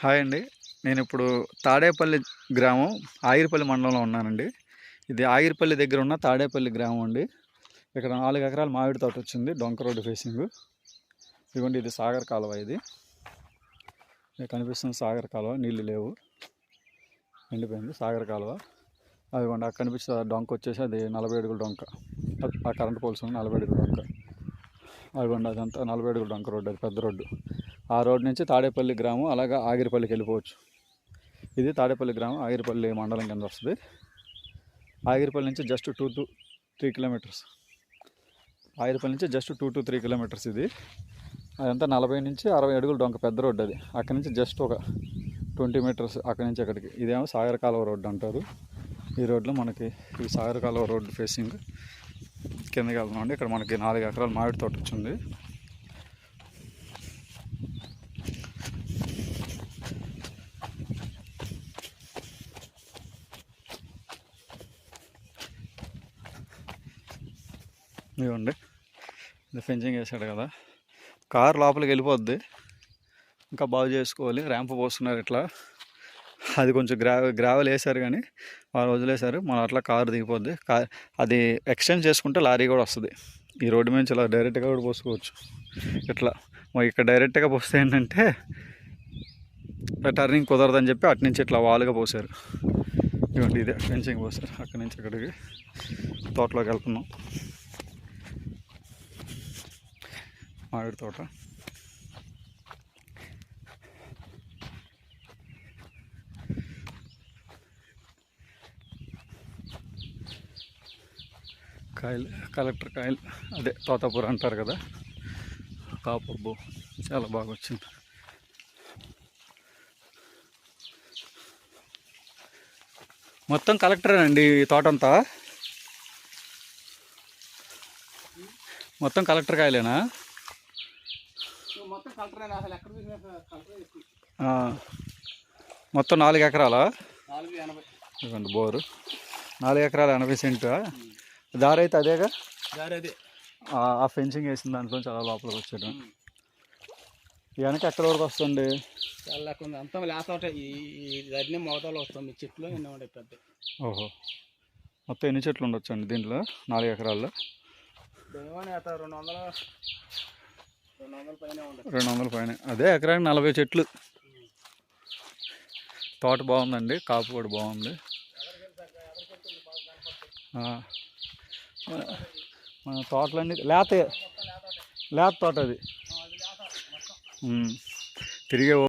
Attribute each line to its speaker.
Speaker 1: Hi అండి. నేను ఇప్పుడు తాడేపల్లి గ్రామం ఆగిరిపల్లి మండలంలో ఉన్నానండి. ఇది ఆగిరిపల్లి దగ్గర ఉన్న తాడేపల్లి గ్రామం అండి. ఇక్కడ నాలుగు ఎకరాల మామిడి తోట వచ్చింది డొంక రోడ్డు ఫేసింగ్ ఇదిగోండి ఇది సాగర్ కాలువ ఇది. కనిపిస్తుంది సాగర్ కాలువ నీళ్ళు లేవు. ఎండిపోయింది సాగర్ కాలువ. అదిగోండి అక్కడ కనిపిస్తుంది డొంక వచ్చేసి అది నలభై అడుగుల డొంక. ఆ కరెంట్ పోల్స్ ఉంది నలభై అడుగుల డొంక. అదిగోండి అదంతా నలభై అడుగులు డొంక రోడ్డు అది పెద్ద రోడ్డు. ఆ రోడ్డు నుంచి తాడేపల్లి గ్రామం అలాగా ఆగిరిపల్లికి వెళ్ళిపోవచ్చు. ఇది తాడేపల్లి గ్రామం ఆగిరిపల్లి మండలం కింద వస్తుంది. ఆగిరిపల్లి నుంచి just two to three kilometres. Agiripalli నుంచి just two to three kilometres ఇది. అదంతా నలభై నుంచి అరవై అడుగులు డొంక పెద్ద రోడ్డు అది. అక్కడి నుంచి జస్ట్ ఒక ట్వంటీ మీటర్స్ అక్కడి నుంచి అక్కడికి. ఇదేమో సాగర కాలువ రోడ్డు అంటారు. ఈ రోడ్లో మనకి ఈ సాగర కాలువ రోడ్డు ఫేసింగ్ కిందకి వెళ్తున్నాం ఇక్కడ మనకి నాలుగు ఎకరాల మామిడి తోట వచ్చింది. ఇవ్వండి ఇది ఫెన్సింగ్ వేసాడు కదా. కార్ లోపలికి వెళ్ళిపోద్ది. ఇంకా బాగు చేసుకోవాలి. ర్యాంప్ పోస్తున్నారు ఇట్లా. అది కొంచెం గ్రావెల్ గ్రావెల్ వేసారు కానీ వాళ్ళు వదిలేశారు మనం అట్లా కారు దిగిపోద్ది. కార్ అది ఎక్స్టెండ్ చేసుకుంటే లారీ కూడా వస్తుంది. ఈ రోడ్డు మీద నుంచి ఇలా డైరెక్ట్గా కూడా పోసుకోవచ్చు. ఇట్లా. మరి ఇక్కడ డైరెక్ట్గా పోస్తే ఏంటంటే టర్నింగ్ కుదరదని చెప్పి అటు నుంచి ఇట్లా వాలుగా పోసారు. ఇవ్వండి ఇదే ఫెన్సింగ్ పోసారు. అక్కడి నుంచి అక్కడికి తోటలోకి వెళ్తున్నాం. మామిడి తోట. కాయలు కలెక్టర్ కాయలు అదే తోతాపూర్ అంటారు కదా. కాపబ్బు చాలా బాగా వచ్చింది మొత్తం కలెక్టరేనండి ఈ తోట అంతా మొత్తం కలెక్టర్ కాయలేనా?
Speaker 2: మొత్తం
Speaker 1: నాలుగు ఎకరాలా? ఇవ్వండి బోరు. నాలుగు ఎకరాల ఎనభై సెంటు? దారి అయితే అదేగా?
Speaker 2: దారి అదే
Speaker 1: ఆ ఫెన్సింగ్ వేసిన దాంట్లో చాలా లోపలికి వచ్చాడు. వెనక ఎక్కడ వరకు వస్తుంది?
Speaker 2: చాలా ఉంది. అంతా లేత ఒకటే ఈ అన్నీ మోతాలు వస్తాం. ఈ చెట్లు ఎన్నో పెద్ద.
Speaker 1: ఓహో. మొత్తం ఎన్ని చెట్లు ఉండొచ్చు అండి దీంట్లో? నాలుగు ఎకరాల్లో?
Speaker 2: రెండు వందల రెండు వందల పైన
Speaker 1: అదే ఎకరానికి నలభై చెట్లు. తోట బాగుందండి. కాపు కూడా బాగుంది. మన- తోటలన్నీ లేత లేత తోట అది. తిరిగే